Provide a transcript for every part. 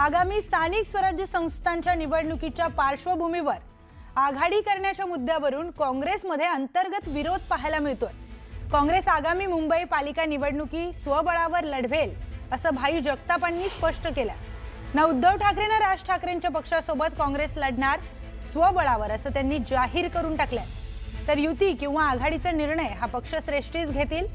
आगामी स्थानिक स्वराज्य संस्थांच्या निवडणुकीच्या पार्श्वभूमीवर आघाडी करण्याच्या मुद्द्यावरून काँग्रेसमध्ये अंतर्गत विरोध पाहायला मिळतोय. काँग्रेस आगामी मुंबई पालिका निवडणुकी स्वबळावर लढवेल असं भाई जगतापांनी स्पष्ट केलं ना उद्धव ठाकरेंना राज ठाकरेंच्या पक्षासोबत काँग्रेस लढणार स्वबळावर असं त्यांनी जाहीर करून टाकलंय. तर युती किंवा आघाडीचा निर्णय हा पक्षश्रेष्ठीच घेतील.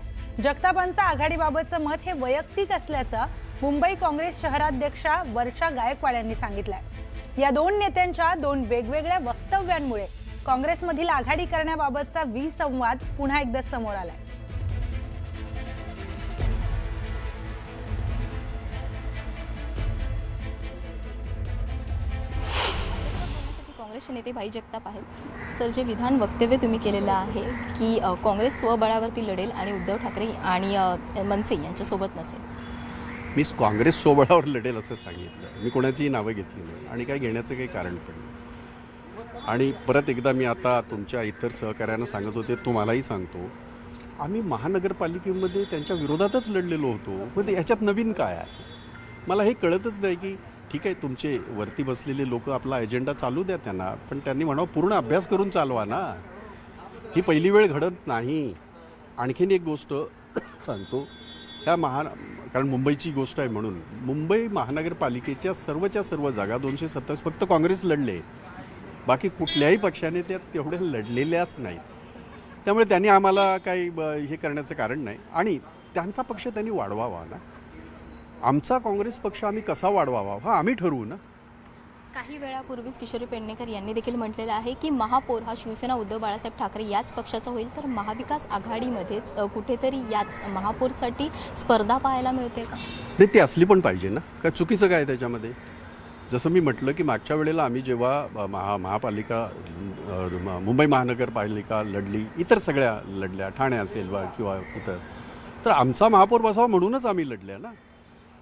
जगतापांचं आघाडीबाबतचं मत हे वैयक्तिक असल्याचं मुंबई काँग्रेस शहराध्यक्षा वर्षा गायकवाड यांनी सांगितलंय. या दोन नेत्यांच्या दोन वेगवेगळ्या वक्तव्यांमुळे काँग्रेसमधील आघाडी करण्याबाबतचा विसंवाद पुन्हा एकदा समोर आलाय. काँग्रेसचे नेते भाई जगताप आहेत. सर जे विधान वक्तव्य तुम्ही केलेलं आहे की काँग्रेस स्वबळावरती लढेल आणि उद्धव ठाकरे आणि मनसे यांच्यासोबत नसेल. मी काँग्रेस सोबळावर लढेल असं सांगितलं. मी कोणाचीही नावं घेतली नाही आणि काय घेण्याचं काही कारण पण नाही. आणि परत एकदा मी आता तुमच्या इतर सहकार्यांना सांगत होते तुम्हालाही सांगतो. आम्ही महानगरपालिकेमध्ये त्यांच्या विरोधातच लढलेलो होतो. पण याच्यात नवीन काय आहे? मला हे कळतच नाही की ठीक आहे तुमचे वरती बसलेले लोक आपला एजेंडा चालू द्या त्यांना पण त्यांनी म्हणावं पूर्ण अभ्यास करून चालवा ना. ही पहिली वेळ घडत नाही. आणखीन एक गोष्ट सांगतो. ह्या महा कारण मुंबईची गोष्ट आहे म्हणून. मुंबई महानगरपालिकेच्या सर्वच्या सर्व जागा दोनशे सत्तावीस फक्त काँग्रेस लढले. बाकी कुठल्याही पक्षाने त्या तेवढ्या लढलेल्याच नाहीत. त्यामुळे त्यांनी आम्हाला काही ब- हे करण्याचं कारण नाही. आणि त्यांचा पक्ष त्यांनी वाढवावा ना. आमचा काँग्रेस पक्ष आम्ही कसा वाढवावा? हा आम्ही ठरवू ना. काही वेळापूर्वीच किशोरी पेडणेकर यांनी देखील म्हटलेलं आहे की महापौर हा शिवसेना उद्धव बाळासाहेब ठाकरे याच पक्षाचा होईल तर महाविकास आघाडीमध्येच कुठेतरी याच महापौरसाठी स्पर्धा पाहायला मिळते का? नाही ती असली पण पाहिजे ना. का चुकीचं काय त्याच्यामध्ये? जसं मी म्हटलं की मागच्या वेळेला आम्ही जेव्हा महा महापालिका म- मुंबई महानगरपालिका लढली इतर सगळ्या लढल्या ठाणे असेल वा किंवा इतर तर आमचा महापौर बसावा म्हणूनच आम्ही लढल्या ना.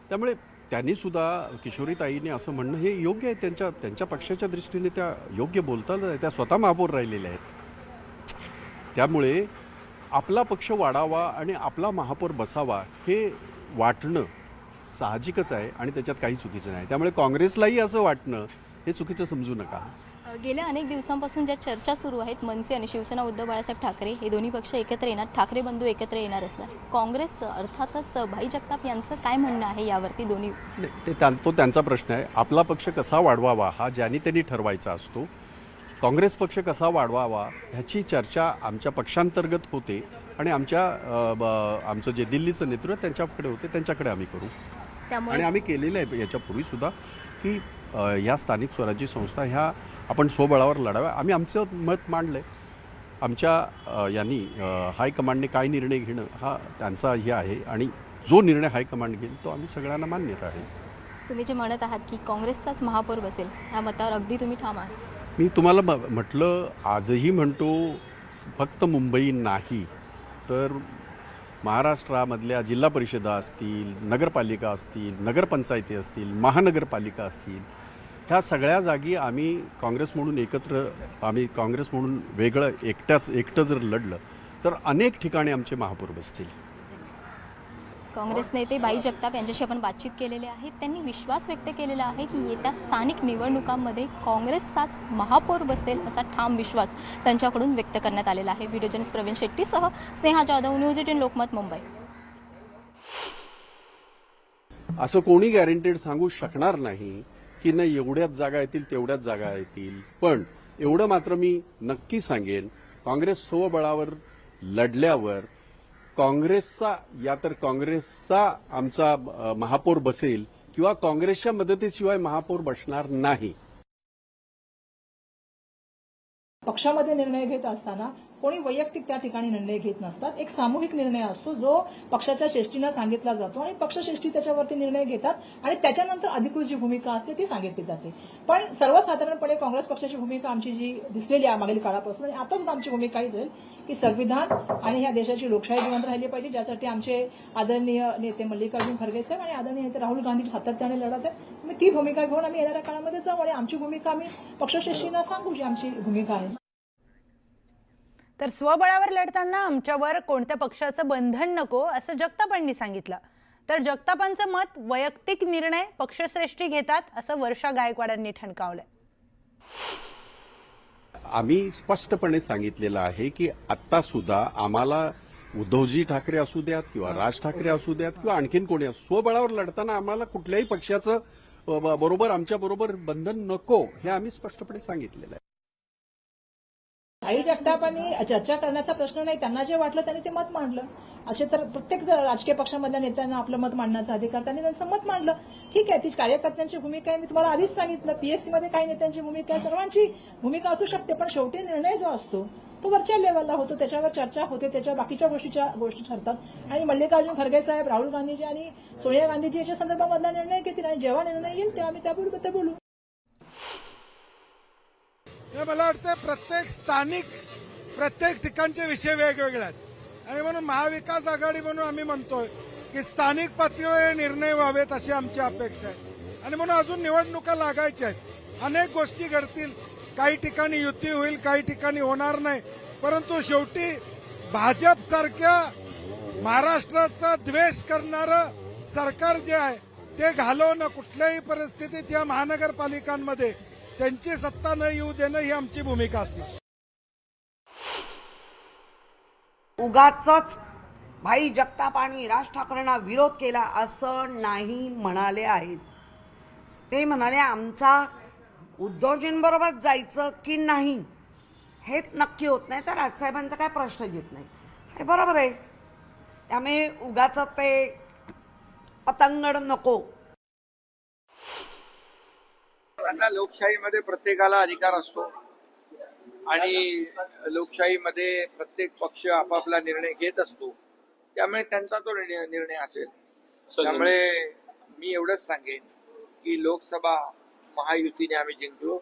त्यामुळे त्यांनी सुद्धा किशोरीताईने असं म्हणणं हे योग्य आहे त्यांच्या त्यांच्या पक्षाच्या दृष्टीने त्या योग्य बोलतात त्या स्वतः महापौर राहिलेल्या आहेत. त्यामुळे आपला पक्ष वाढावा आणि आपला महापौर बसावा हे वाटणं साहजिकच आहे आणि त्याच्यात काही चुकीचं नाही. त्यामुळे काँग्रेसलाही असं वाटणं हे चुकीचं समजू नका. गेल्या अनेक दिवसांपासून ज्या चर्चा सुरू आहेत मनसे आणि शिवसेना उद्धव बाळासाहेब ठाकरे हे दोन्ही पक्ष एकत्र येणार ठाकरे बंधू एकत्र येणार असला काँग्रेस अर्थातच भाई जगताप यांचं काय म्हणणं आहे यावरती दोन्ही? नाही, ते तो त्यांचा प्रश्न आहे. आपला पक्ष कसा वाढवावा हा ज्यांनी त्यांनी ठरवायचा असतो काँग्रेस पक्ष कसा वाढवावा ह्याची चर्चा आमच्या पक्षांतर्गत होते आणि आमच्या आमचं जे दिल्लीचं नेतृत्व त्यांच्याकडे होते त्यांच्याकडे आम्ही करू. आणि त्यामुळे आम्ही केलेलं आहे याच्यापूर्वीसुद्धा की ह्या स्थानिक स्वराज्य संस्था ह्या आपण स्वबळावर लढाव्या. आम्ही आमचं मत मांडलं आहे आमच्या यांनी हायकमांडने काय निर्णय घेणं हा त्यांचा हे आहे आणि जो निर्णय हायकमांड घेईल तो आम्ही सगळ्यांना मान्य राहील. तुम्ही जे म्हणत आहात की काँग्रेसचाच महापौर बसेल ह्या मतावर अगदी तुम्ही ठाम आहात. मी तुम्हाला म्हटलं आजही म्हणतो फक्त मुंबई नाही तर महाराष्ट्रामधल्या जिल्हा परिषदा असतील नगरपालिका असतील नगरपंचायती असतील महानगरपालिका असतील ह्या सगळ्या जागी आम्ही काँग्रेस म्हणून एकत्र आम्ही काँग्रेस म्हणून वेगळं एकट्याच एकटं जर लढलं तर अनेक ठिकाणी आमचे महापौर बसतील. काँग्रेस नेते बाई जगताप यांच्याशी आपण बातचीत केलेली आहे. त्यांनी विश्वास व्यक्त केलेला आहे की येत्या स्थानिक निवडणुकांमध्ये काँग्रेसचाच महापौर बसेल असा ठाम विश्वास त्यांच्याकडून व्यक्त करण्यात आलेला आहे. व्हिडिओ प्रवीण शेट्टीसह स्नेहा जाधव न्यूज एटीन लोकमत मुंबई. असं कोणी गॅरंटेड सांगू शकणार नाही की नाही एवढ्याच जागा येतील तेवढ्याच जागा येतील. पण एवढं मात्र मी नक्की सांगेन काँग्रेस स्वबळावर लढल्यावर काँग्रेसचा या तर काँग्रेसचा आमचा महापौर बसेल किंवा काँग्रेसच्या मदतीशिवाय महापौर बसणार नाही. पक्षामध्ये निर्णय घेत असताना कोणी वैयक्तिक त्या ठिकाणी निर्णय घेत नसतात. एक सामूहिक निर्णय असतो जो पक्षाच्या श्रेष्ठीनं सांगितला जातो आणि पक्षश्रेष्ठी त्याच्यावरती निर्णय घेतात आणि त्याच्यानंतर अधिकृत जी भूमिका असते ती सांगितली जाते. पण सर्वसाधारणपणे काँग्रेस पक्षाची भूमिका आमची जी दिसलेली आहे मागील काळापासून आणि आता सुद्धा आमची भूमिका हीच राहील की संविधान आणि ह्या देशाची लोकशाही जिवंत राहिली पाहिजे ज्यासाठी आमचे आदरणीय नेते मल्लिकार्जुन खरगे साहेब आणि आदरणीय नेते राहुल गांधी सातत्याने लढत आहेत मी ती भूमिका घेऊन आम्ही येणाऱ्या काळामध्ये जाऊ आणि आमची भूमिका आम्ही पक्षश्रेष्ठींना सांगू जी आमची भूमिका आहे. तर स्वबळावर लढताना आमच्यावर कोणत्या पक्षाचं बंधन नको असं जगतापांनी सांगितलं. तर जगतापांचं मत वैयक्तिक निर्णय पक्षश्रेष्ठी घेतात असं वर्षा गायकवाडांनी ठणकावलंय. आम्ही स्पष्टपणे सांगितलेलं आहे की आत्ता सुद्धा आम्हाला उद्धवजी ठाकरे असू द्यात किंवा राज ठाकरे असू द्यात किंवा आणखीन कोणी असू स्वबळावर लढताना आम्हाला कुठल्याही पक्षाचं बरोबर आमच्या बरोबर बंधन नको हे आम्ही स्पष्टपणे सांगितलेलं आहे. आई जगतापांनी चर्चा करण्याचा प्रश्न नाही त्यांना जे वाटलं त्यांनी ते मत मांडलं. असे तर प्रत्येक राजकीय पक्षामधल्या नेत्यांना आपलं मत मांडण्याचा अधिकार त्यांनी त्यांचं मत मांडलं. ठीक आहे ती कार्यकर्त्यांची भूमिका आहे. मी तुम्हाला आधीच सांगितलं पीएससी मध्ये काही नेत्यांची भूमिका आहे सर्वांची भूमिका असू शकते पण शेवटी निर्णय जो असतो तो वरच्या लेवलला होतो. त्याच्यावर चर्चा होते त्याच्या बाकीच्या गोष्टीच्या गोष्टी ठरतात. आणि मल्लिकार्जुन खरगे साहेब राहुल गांधीजी आणि सोनिया गांधीजी याच्या संदर्भामधला निर्णय घेतील आणि जेव्हा निर्णय येईल तेव्हा आम्ही त्याबद्दल बोलू. हे मला वाटतं प्रत्येक स्थानिक प्रत्येक ठिकाणचे विषय वेगवेगळे आहेत. आणि म्हणून महाविकास आघाडी म्हणून आम्ही म्हणतोय की स्थानिक पातळीवर हे निर्णय व्हावेत अशी आमची अपेक्षा आहे. आणि म्हणून अजून निवडणुका लागायच्या आहेत. अनेक गोष्टी घडतील. काही ठिकाणी युती होईल काही ठिकाणी होणार नाही. परंतु शेवटी भाजप सारख्या महाराष्ट्राचा द्वेष करणारं सरकार जे आहे ते घालवणं कुठल्याही परिस्थितीत या महानगरपालिकांमध्ये त्यांची सत्ता न येऊ देणं ही आमची भूमिका असणार. उगाच भाई जगताप आणि राज ठाकरेंना विरोध केला असं नाही म्हणाले आहेत. ते म्हणाले आमचा उद्धवजींबरोबर जायचं की नाही हेच नक्की होत नाही. तर राजसाहेबांचा काय प्रश्न येत नाही. हे बरोबर आहे. त्यामुळे उगाच ते पतंगड नको. आता लोकशाहीमध्ये प्रत्येकाला अधिकार असतो. आणि लोकशाहीमध्ये प्रत्येक पक्ष आपापला निर्णय घेत असतो. त्यामुळे त्यांचा तो निर्णय असेल. त्यामुळे मी एवढंच सांगेन की लोकसभा महायुतीने आम्ही जिंकलो.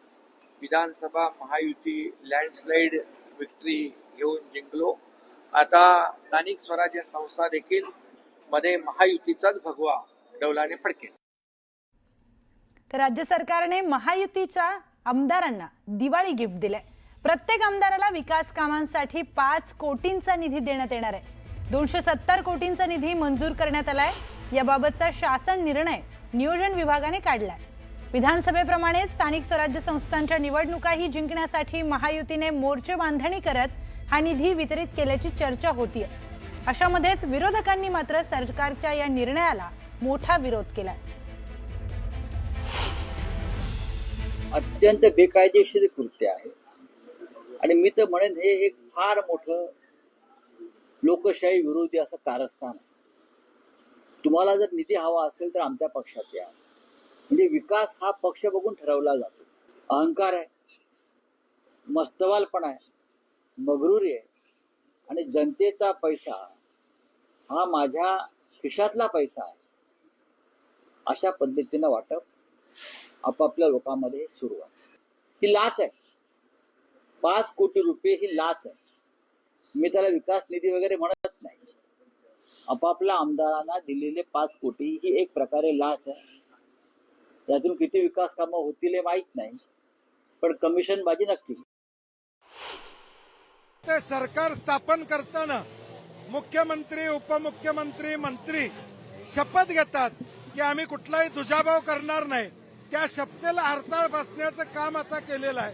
विधानसभा महायुती लँडस्लाईड विक्ट्री घेऊन जिंकलो. आता स्थानिक स्वराज्य संस्था देखील मध्ये महायुतीचाच भगवा डौलाने फडकेल. राज्य सरकारने महायुतीच्या आमदारांना दिवाळी गिफ्ट दिलंय. प्रत्येक आमदाराला विकास कामांसाठी पाच कोटींचा निधी देण्यात येणार आहे. दोनशे सत्तर कोटींचा निधी मंजूर करण्यात आलाय. याबाबतचा शासन निर्णय नियोजन विभागाने काढलाय. विधानसभेप्रमाणे स्थानिक स्वराज्य संस्थांच्या निवडणुकाही जिंकण्यासाठी महायुतीने मोर्चे बांधणी करत हा निधी वितरित केल्याची चर्चा होतीये. अशामध्येच विरोधकांनी मात्र सरकारच्या या निर्णयाला मोठा विरोध केलाय. अत्यंत बेकायदेशीर कृत्य आहे. आणि मी तर म्हणेन हे एक फार मोठं लोकशाही विरोधी असं कारस्थान आहे. तुम्हाला जर निधी हवा असेल तर आमच्या पक्षात या. म्हणजे विकास हा पक्ष बघून ठरवला जातो. अहंकार आहे मस्तवालपणा आहे मगरुरी आहे. आणि जनतेचा पैसा हा माझ्या खिशातला पैसा आहे. अशा पद्धतीनं वाटप आपापल्या लोकांमध्ये सुरुवात. ही लाच आहे. पाच कोटी रुपये ही लाच आहे. मी त्याला विकास निधी वगैरे म्हणत नाही. आपापल्या आमदारांना दिलेले पाच कोटी ही एक प्रकारे लाच आहे. त्यातून किती विकास कामं होतील हे माहीत नाही पण कमिशन बाजी नक्की. ते सरकार स्थापन करताना मुख्यमंत्री उपमुख्यमंत्री मंत्री शपथ घेतात की आम्ही कुठलाही दुजाभाव करणार नाही. त्या शपथेला हरताळ बसण्याचं काम आता केलेलं आहे.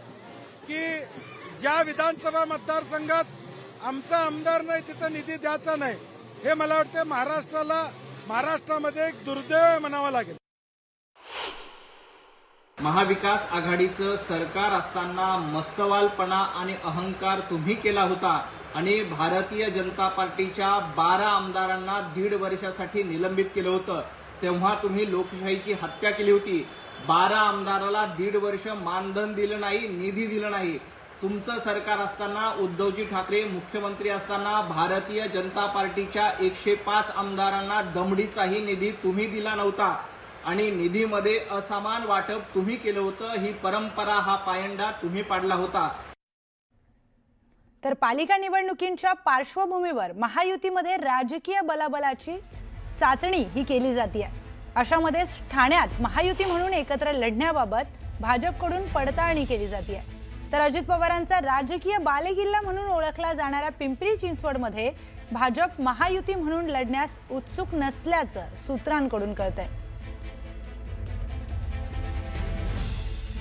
की ज्या विधानसभा मतदारसंघात आमचा आमदार नाही तिथं निधी द्यायचा नाही हे मला वाटतं महाराष्ट्राला महाराष्ट्रामध्ये एक दुर्दैव म्हणावं लागेल. महाविकास आघाडीचं सरकार असताना मस्तवालपणा आणि अहंकार तुम्ही केला होता आणि भारतीय जनता पार्टीच्या बारा आमदारांना दीड वर्षासाठी निलंबित केलं होतं. तेव्हा तुम्ही लोकशाहीची हत्या केली होती. बारा आमदाराला दीड वर्ष मानधन दिलं नाही निधी दिलं नाही. तुमचं सरकार असताना उद्धवजी ठाकरे मुख्यमंत्री असताना भारतीय जनता पार्टीच्या एकशे पाच आमदारांना दमडीचाही निधी तुम्ही दिला नव्हता. आणि निधीमध्ये असमान वाटप तुम्ही केलं होतं ही परंपरा हा पायंडा तुम्ही पाडला होता. तर पालिका निवडणुकींच्या पार्श्वभूमीवर महायुतीमध्ये राजकीय बलाबलाची चाचणी ही केली जाते अशामध्येच ठाण्यात महायुती म्हणून एकत्र लढण्याबाबत भाजपकडून पडताळणी केली जाते तर अजित पवारांचा राजकीय बालेकिल्ला म्हणून ओळखला जाणाऱ्या पिंपरी चिंचवडमध्ये भाजप महायुती म्हणून लढण्यास उत्सुक नसल्याचं सूत्रांकडून कळतंय.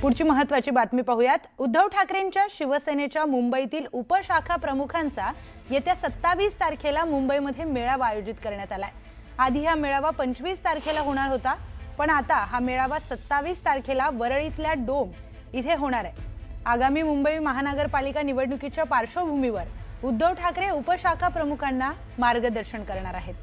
पुढची महत्वाची बातमी पाहूयात. उद्धव ठाकरेंच्या शिवसेनेच्या मुंबईतील उपशाखा प्रमुखांचा येत्या सत्तावीस तारखेला मुंबईमध्ये मेळावा आयोजित करण्यात आलाय. आधी हा मेळावा पंचवीस तारखेला होणार होता पण आता हा मेळावा सत्तावीस तारखेला वरळीतल्या डोम इथे होणार आहे. आगामी मुंबई महानगरपालिका निवडणुकीच्या पार्श्वभूमीवर उद्धव ठाकरे उपशाखा प्रमुखांना मार्गदर्शन करणार आहेत.